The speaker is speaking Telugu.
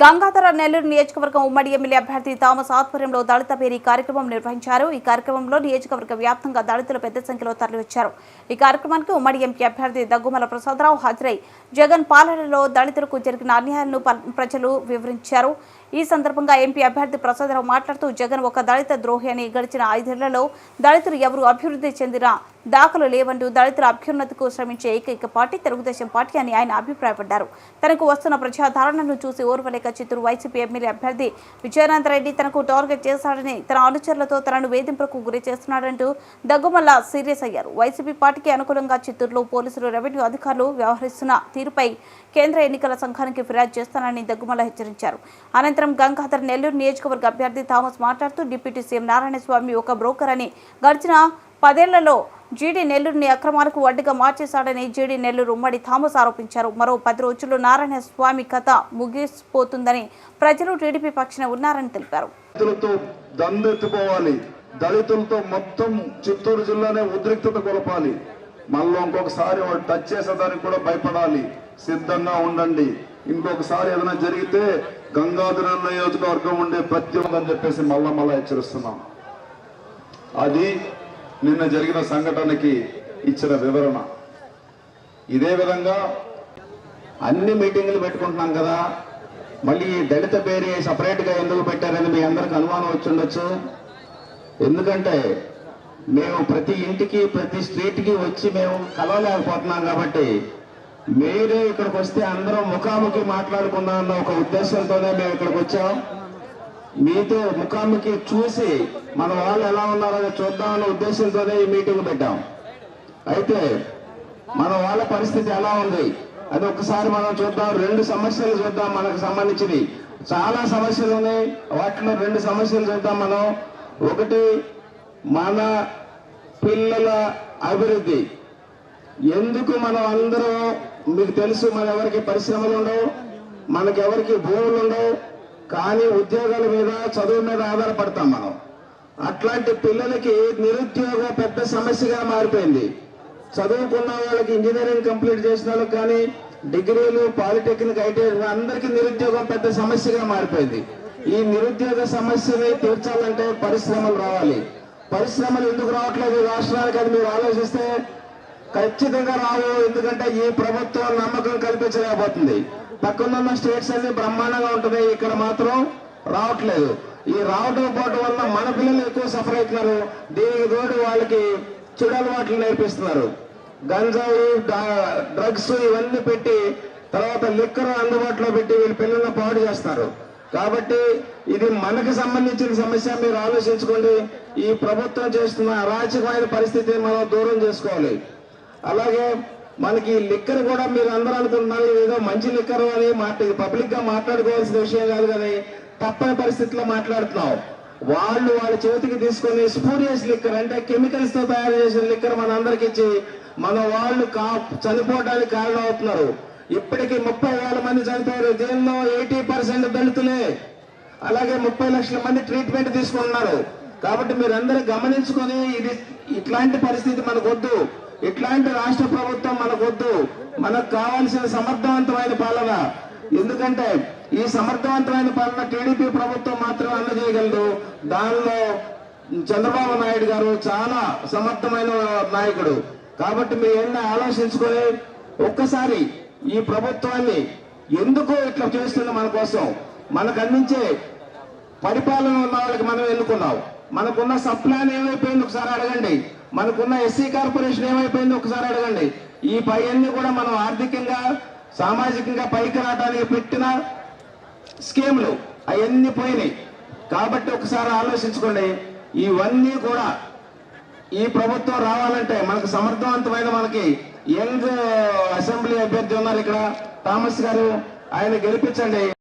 గంగాధర నెల్లూరు నియోజకవర్గం ఉమ్మడి ఎమ్మెల్యే అభ్యర్థి థామస్ ఆధ్వర్యంలో దళిత పేరీ కార్యక్రమం నిర్వహించారు. ఈ కార్యక్రమంలో నియోజకవర్గ వ్యాప్తంగా దళితులు పెద్ద సంఖ్యలో తరలివచ్చారు. ఈ కార్యక్రమానికి ఉమ్మడి ఎంపీ అభ్యర్థి దగ్గుమల ప్రసాదరావు హాజరై జగన్ పాలనలో దళితులకు జరిగిన అన్యాయాలను ప్రజలు వివరించారు. ఈ సందర్భంగా ఎంపీ అభ్యర్థి ప్రసాదరావు మాట్లాడుతూ జగన్ ఒక దళిత ద్రోహి అని గడిచిన ఐదేళ్ళలో దళితులు ఎవరు అభివృద్ధి చెందిన దాఖలు లేవంటూ దళితుల అభ్యున్నతికు శ్రమించే ఏకైక పార్టీ తెలుగుదేశం పార్టీ అని ఆయన అభిప్రాయపడ్డారు. తనకు వస్తున్న ప్రజాధారణను చూసి ఓర్వలేక చిత్తూరు వైసీపీ ఎమ్మెల్యే అభ్యర్థి విజయానంద రెడ్డి తనకు టార్గెట్ చేశాడని తన అనుచరులతో తనను వేధింపులకు గురి చేస్తున్నాడంటూ దగ్గుమల్ల సీరియస్ అయ్యారు. వైసీపీ పార్టీకి అనుకూలంగా చిత్తూరులో పోలీసులు రెవెన్యూ అధికారులు వ్యవహరిస్తున్న తీరుపై కేంద్ర ఎన్నికల సంఘానికి ఫిర్యాదు చేస్తానని దగ్గుమల్ల హెచ్చరించారు. అనంతరం గంగాధర్ నెల్లూరు నియోజకవర్గ అభ్యర్థి థామస్ మాట్లాడుతూ డిప్యూటీ సీఎం నారాయణస్వామి ఒక బ్రోకర్ అని గడిచిన పదేళ్ళలో జీడీ నెల్లూరుని అక్రమాలకు వడ్డీగా మార్చేశాడని జీడీ నెల్లూరు ఉమ్మడి థామస్ ఆరోపించారు. మరో పది రోజుల్లో నారాయణ స్వామి కథ ముగిసిపోతుందని ప్రజలు టీడీపీ పక్షాన ఉన్నారని తెలిపారు. దళితులతో దళితులతో మొత్తం చిత్తూరు జిల్లానే ఉద్రిక్తత కొలపాలి. మళ్ళీ ఇంకొకసారి వాడు టచ్ చేసేదానికి కూడా భయపడాలి. సిద్ధంగా ఉండండి. ఇంకొకసారి ఏదైనా జరిగితే గంగాధర నియోజకవర్గం ఉండే ప్రతి అని చెప్పేసి మళ్ళా మళ్ళా హెచ్చరిస్తున్నాం. అది నిన్న జరిగిన సంఘటనకి ఇచ్చిన వివరణ. ఇదే విధంగా అన్ని మీటింగులు పెట్టుకుంటున్నాం కదా. మళ్ళీ ఈ దళిత పేరు సపరేట్గా ఎందుకు పెట్టారని మీ అందరికి అనుమానం వచ్చి ఉండొచ్చు. ఎందుకంటే మేము ప్రతి ఇంటికి ప్రతి స్ట్రీట్కి వచ్చి మేము కలవలేకపోతున్నాం కాబట్టి మీరే ఇక్కడికి వస్తే అందరం ముఖాముఖి మాట్లాడుకుందాం అన్న ఒక ఉద్దేశంతోనే మేము ఇక్కడికి వచ్చాం. మీతో ముఖాముఖి చూసి మన వాళ్ళు ఎలా ఉన్నారో చూద్దామన్న ఉద్దేశంతోనే ఈ మీటింగ్ పెట్టాం. అయితే మన వాళ్ళ పరిస్థితి ఎలా ఉంది? అది ఒకసారి మనం చూద్దాం. రెండు సమస్యలు చూద్దాం మనకు సంబంధించినవి. చాలా సమస్యలు ఉన్నాయి. వాటిలో రెండు సమస్యలు చూద్దాం మనం. ఒకటి మన పిల్లల అభివృద్ధి. ఎందుకు మనం అందరం మీకు తెలుసు మన ఎవరికి పరిశ్రమలు ఉండవు మనకెవరికి భూములు ఉండవు కానీ ఉద్యోగాల మీద చదువు మీద ఆధారపడతాం మనం. అట్లాంటి పిల్లలకి నిరుద్యోగం పెద్ద సమస్యగా మారిపోయింది. చదువుకున్న వాళ్ళకి ఇంజనీరింగ్ కంప్లీట్ చేసిన వాళ్ళకి కానీ డిగ్రీలు పాలిటెక్నిక్ ఐటీ అందరికీ నిరుద్యోగం పెద్ద సమస్యగా మారిపోయింది. ఈ నిరుద్యోగ సమస్యని తీర్చాలంటే పరిశ్రమలు రావాలి. పరిశ్రమలు ఎందుకు రావట్లేదు? ఈ రాష్ట్రానికి అది మీరు ఆలోచిస్తే ఖచ్చితంగా రావు ఎందుకంటే ఈ ప్రభుత్వం నమ్మకం కల్పించలేకపోతుంది. పక్కనున్న స్టేట్స్ అన్ని బ్రహ్మాండంగా ఉంటుంది ఇక్కడ మాత్రం రావట్లేదు. ఈ రావటం పోవటం వల్ల మన పిల్లలు ఎక్కువ సఫర్ అవుతున్నారు. దీనికి తోడు వాళ్ళకి చెడలవాట్లు నేర్పిస్తున్నారు. గంజాయి డ్రగ్స్ ఇవన్నీ పెట్టి తర్వాత లిక్కర్ అందుబాటులో పెట్టి వీళ్ళ పిల్లల్ని పాడు చేస్తారు. కాబట్టి ఇది మనకు సంబంధించిన సమస్య. మీరు ఆలోచించుకోండి. ఈ ప్రభుత్వం చేస్తున్న అరాచకమైన పరిస్థితిని మనం దూరం చేసుకోవాలి. అలాగే మనకి లిక్కర్ కూడా మీరు అందరూ అనుకుంటున్నారు ఏదో మంచి లిక్కర్ అని మాట పబ్లిక్గా మాట్లాడుకోవాల్సిన విషయం కాదు కానీ తప్పని పరిస్థితిలో మాట్లాడుతున్నాం. వాళ్ళు వాళ్ళ చేతికి తీసుకొని స్పూరియస్ లిక్కర్ అంటే కెమికల్స్తో తయారు చేసిన లిక్కర్ మన అందరికి ఇచ్చి మన వాళ్ళు కా చనిపోవడానికి కారణం అవుతున్నారు ఇప్పటికీ ముప్పై వేల మంది చనిపోయారు. దీనిలో ఎయిటీ పర్సెంట్ దళితులే. అలాగే ముప్పై లక్షల మంది ట్రీట్మెంట్ తీసుకుంటున్నారు. కాబట్టి మీరందరూ గమనించుకొని ఇది ఇట్లాంటి పరిస్థితి మనకొద్దు. ఇట్లాంటి రాష్ట్ర ప్రభుత్వం మనకొద్దు. మనకు కావాల్సిన సమర్థవంతమైన పాలన. ఎందుకంటే ఈ సమర్థవంతమైన పాలన టీడీపీ ప్రభుత్వం మాత్రం అందజేయగలదు. దానిలో చంద్రబాబు నాయుడు గారు చాలా సమర్థమైన నాయకుడు. కాబట్టి మీరు ఎన్న ఆలోచించుకొని ఒక్కసారి ఈ ప్రభుత్వాన్ని ఎందుకు ఇట్లా చేస్తుంది మన కోసం? మనకు అందించే పరిపాలన ఉన్న వాళ్ళకి మనం ఎన్నుకున్నాం? మనకున్న సప్లాన్ ఏమైపోయింది ఒకసారి అడగండి. మనకున్న ఎస్సీ కార్పొరేషన్ ఏమైపోయింది ఒకసారి అడగండి. ఈ పైన్ని కూడా మనం ఆర్థికంగా సామాజికంగా పైకి రావడానికి పెట్టిన స్కీములు అవన్నీ పోయినాయి. కాబట్టి ఒకసారి ఆలోచించుకోండి. ఇవన్నీ కూడా ఈ ప్రభుత్వం రావాలంటే మనకు సమర్థవంతమైన మనకి యంగ్ అసెంబ్లీ అభ్యర్థి ఉన్నారు ఇక్కడ. థామస్ గారు ఆయన గెలిపించండి.